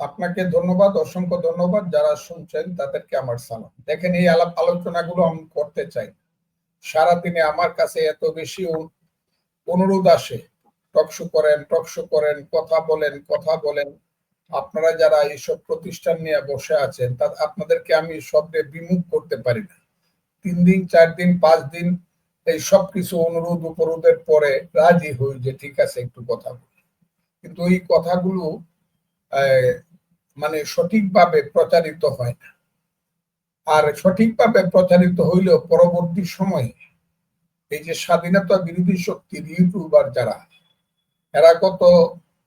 আপনাকে ধন্যবাদ, অসংখ্য ধন্যবাদ যারা শুনছেন তাদেরকে আমার সালাম। দেখেন এই আলাপ আলোচনাগুলো আমি করতে চাই। সারাদিনে আমার কাছে এত বেশি অনুরোধ আসে। টকশো করেন টকশো করেন, কথা বলেন কথা বলেন। আপনারা যারা এইসব প্রতিষ্ঠান নিয়ে বসে আছেন, তা, আপনাদেরকে আমি শব্দে বিমুখ করতে পারি না। তিন দিন, চার দিন, পাঁচ দিন এই সব কিছু অনুরোধ, উপরোধের পরে রাজি হই যে ঠিক আছে একটু কথা বলি। কিন্তু এই কথাগুলো মানে সঠিকভাবে প্রচারিত হয়। না আর সঠিকভাবে প্রচারিত হইলেও পরবর্তী সময়ে এই যে স্বাধীনতা বিরোধী শক্তির ইউটিউবার যারা, এরা গত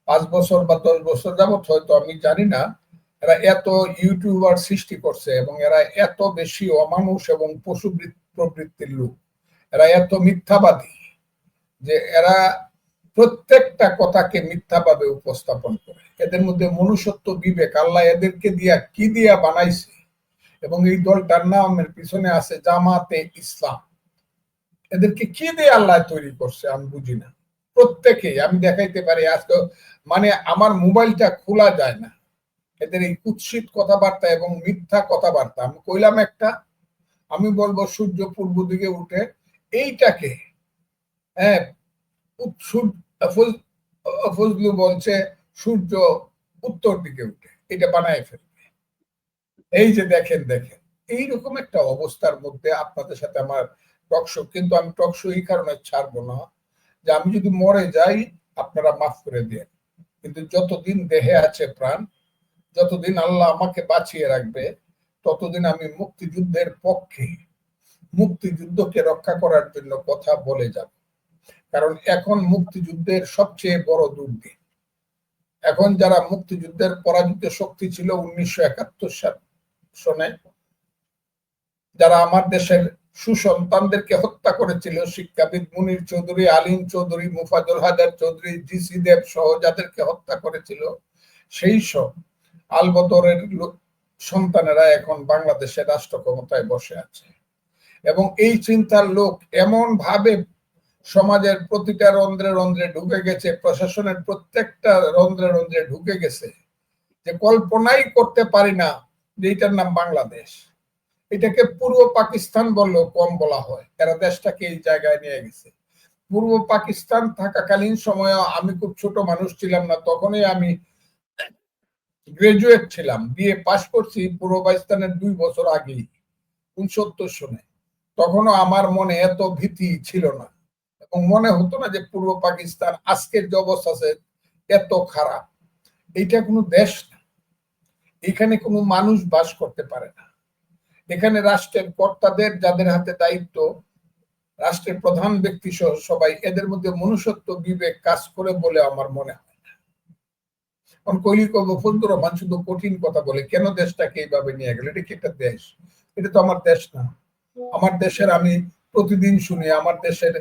পাঁচ বছর বা দশ বছর যাবত হয়তো আমি জানি না, এরা এত ইউটিউবার সৃষ্টি করছে এবং এরা এত বেশি অমানুষ এবং পশু বৃত- প্রবৃত্তির লোক। এরা এত মিথ্যাবাদী যে এরা প্রত্যেকটা কথাকে মিথ্যাভাবে উপস্থাপন করে। এদের মধ্যে মনুষ্যত্ব বিবেক, আল্লাহ এদেরকে দিয়া কি দিয়া বানাইছে? এবং এই দলটার নামের পিছনে আছে জামাতে ইসলাম। এদেরকে কি দিয়ে আল্লাহ তৈরি করছে আমি বুঝি না। প্রত্যেকেই, আমি দেখাইতে পারি আজকে মানে আমার মোবাইলটা খোলা যায় না। এদের এই কুৎসিত কথাবার্তা এবং মিথ্যা কথাবার্তা, আমি কইলাম একটা, আমি বলব সূর্য পূর্ব দিকে উঠে এইটাকে হ্যাঁ ফজলু বলছে, সূর্য উত্তর দিকে উঠে, এটা বানায় ফেলবে। এই যে দেখেন দেখেন, এইরকম একটা অবস্থার মধ্যে আপনাদের সাথে আমার টকশো কিন্তু আমি টকশো এই কারণে ছাড়বো না, যে আমি যদি মরে যাই, আপনারা মাফ করে দেন কিন্তু যতদিন দেহে আছে প্রাণ, যতদিন আল্লাহ আমাকে বাঁচিয়ে রাখবে, ততদিন আমি মুক্তিযুদ্ধের পক্ষে, মুক্তিযুদ্ধকে রক্ষা করার জন্য কথা বলে যাব। কারণ এখন মুক্তিযুদ্ধের সবচেয়ে বড় দুর্দিন। এখন যারা মুক্তিযুদ্ধের পরাজিত শক্তি ছিল উনিশশো একাত্তর সনে, যারা আমার দেশের সুসন্তানদেরকে হত্যা করেছিল, শিক্ষাবিদ মুনির চৌধুরী, আলিম চৌধুরী, মুফাজুল হাজার চৌধুরী জিসি দেব সহ যাদেরকে হত্যা করেছিল, সেই সব আলবদরের সন্তানেরা এখন বাংলাদেশের রাষ্ট্র ক্ষমতায় বসে আছে। এবং এই চিন্তার লোক এমন ভাবে সমাজের প্রতিটা রন্ধ্রে রন্ধ্রে ঢুকে গেছে, প্রশাসনের প্রত্যেকটা রন্ধ্রে রন্ধ্রে ঢুকে গেছে যে কল্পনাই করতে পারি না যে এটার নাম বাংলাদেশ। এটাকে পূর্ব পাকিস্তান বললেও কম বলা হয়। এরা দেশটাকে এই জায়গায় নিয়ে গেছে। পূর্ব পাকিস্তান থাকাকালীন সময়ে আমি খুব ছোট মানুষ ছিলাম না, তখনই আমি গ্রাজুয়েট ছিলাম। বিএ পাশ করছি পূর্ব পাকিস্তানের দুই বছর আগেই, উনসত্তর সনে। তখনও আমার মনে এত ভীতি ছিল না। মনে হতো না যে পূর্ব পাকিস্তান আজকের যে অবস্থা আছে, এত খারাপ। এইটা কোনো দেশ না। এখানে কোনো মানুষ বাস করতে পারে না। এখানে রাষ্ট্রের কর্তাদের, যাদের হাতে দায়িত্ব, রাষ্ট্রের প্রধান ব্যক্তি সহ সবাই, এদের মধ্যে মনুষ্যত্ব বিবেক কাজ করে বলে আমার মনে হয় কারণ কৈলি ফজলুর রহমান শুধু কঠিন কথা বলে, কেন দেশটাকে এইভাবে নিয়ে গেল? এটা কি একটা দেশ? এটা তো আমার দেশ না। আমার দেশের আমি প্রতিদিন শুনি, আমার দেশের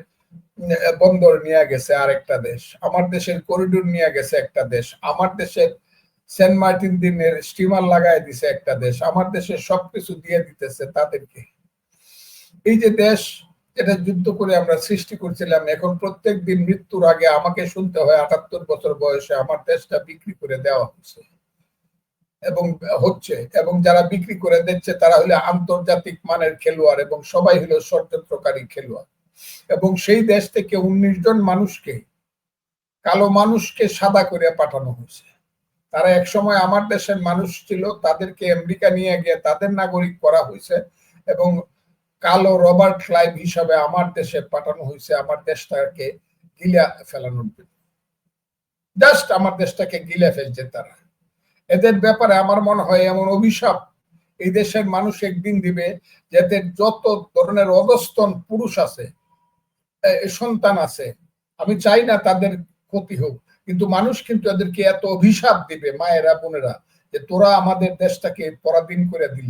বন্দর নিয়ে গেছে আরেকটা দেশ। আমার দেশের করিডোর নিয়ে গেছে একটা দেশ। আমার দেশের সেন্ট মার্টিন দিনের স্টিমার লাগায় দিছে একটা দেশ। আমার দেশে সবকিছু দিয়ে দিতেছে তাদেরকে। এই যে দেশ, এটা যুদ্ধ করে আমরা সৃষ্টি করছিলাম। এখন প্রত্যেক দিন মৃত্যুর আগে আমাকে শুনতে হয়, আটাত্তর বছর বয়সে আমার দেশটা বিক্রি করে দেওয়া হচ্ছে। এবং হচ্ছে, এবং যারা বিক্রি করে দিচ্ছে, তারা হলো আন্তর্জাতিক মানের খেলোয়াড় এবং সবাই হলো ষড়যন্ত্রকারী খেলোয়াড়। এবং সেই দেশ থেকে উনিশ জন মানুষকে, কালো মানুষকে সাদা করে পাঠানো হয়েছে। তারা এক সময় আমার দেশের মানুষ ছিল, তাদেরকে আমেরিকা নিয়ে গিয়ে তাদের নাগরিক করা হয়েছে এবং কালো রবার্ট ক্লাইভ হিসাবে আমার দেশে পাঠানো হয়েছে, আমার দেশটাকে গিলা ফেলানোর জন্য। জাস্ট আমার দেশটাকে গিলে ফেলছে তারা। এদের ব্যাপারে আমার মনে হয় এমন অভিশাপ এই দেশের মানুষ একদিন দিবে যাতে যত ধরনের অধস্তন পুরুষ আছে সন্তান আছে। আমি চাই না তাদের ক্ষতি হোক, কিন্তু মানুষ কিন্তু এদেরকে এত অভিশাপ দিবে, মায়েরা, বোনেরা, যে তোরা আমাদের দেশটাকে পরাধীন করে দিলি।